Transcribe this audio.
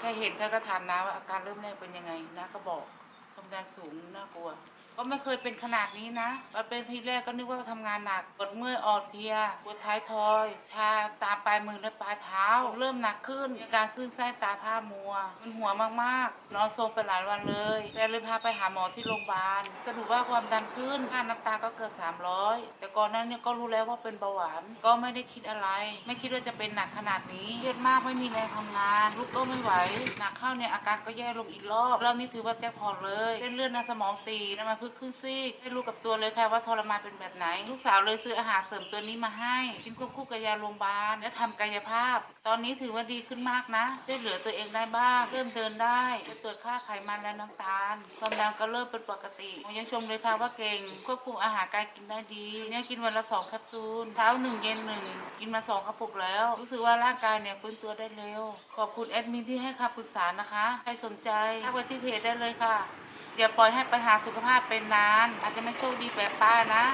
แค่เห็นแค่ก็ถามนะว่าอาการเริ่มแรกเป็นยังไงนะก็บอกความดันสูงน่ากลัว ก็ไม่เคยเป็นขนาดนี้นะมาเป็นทีแรกก็นึกว่าทำงานหนักปวดเมื่อยอ่อนเพลียปวดท้ายทอย ชาตามปลายมือและปลายเท้า เริ่มหนักขึ้นมีอาการขึ้นไส้ตาผ้ามัวมึนหัวมากๆ นอนทรงไปหลายวันเลยแฟนเลยพาไปหาหมอที่โรงพยาบาล สรุปว่าความดันขึ้นค่าน้ำตาก็เกิด300 แต่ก่อนหนั้นเนี่ยก็รู้แล้วว่าเป็นเบาหวาน ก็ไม่ได้คิดอะไร ไม่คิดว่าจะเป็นหนักขนาดนี้เครียดมากไม่มีแรงทำงานลุกก็ไม่ไหว หนักเข้าเนี่ยอาการก็แย่ลงอีกรอบรอบนี้ถือว่าแจ็คพอตเลยเส้นเลือดในสมองตีบน้ำมันพืชครึ่งซีกได้รู้กับตัวเลยค่ะว่าทรมานเป็นแบบไหน ลูกสาวเลยซื้ออาหารเสริมตัวนี้มาให้กินควบคู่กับยาโรงพยาบาลและทำกายภาพ ตอนนี้ถือว่าดีขึ้นมากนะ ได้เหลือตัวเองได้บ้าง เริ่มเดินได้ตรวจค่าไขมันและน้ำตาล ความดันก็เริ่มเป็นปกติยังชมเลยค่ะว่าเก่งควบคุมอาหารการกินได้ดีเนี่ยกินวันละสองแคปซูลเช้าหนึ่งเย็นหนึ่งกินมาสองกระปุกแล้ว รู้สึกว่าร่างกายเนี่ยฟื้นตัวได้เร็ว ขอบคุณแอดมินที่ให้คำปรึกษานะคะ ใครสนใจทักไปที่เพจได้เลยค่ะ อย่าปล่อยให้ปัญหาสุขภาพเป็นนาน อาจจะไม่โชคดีแบบป้านะ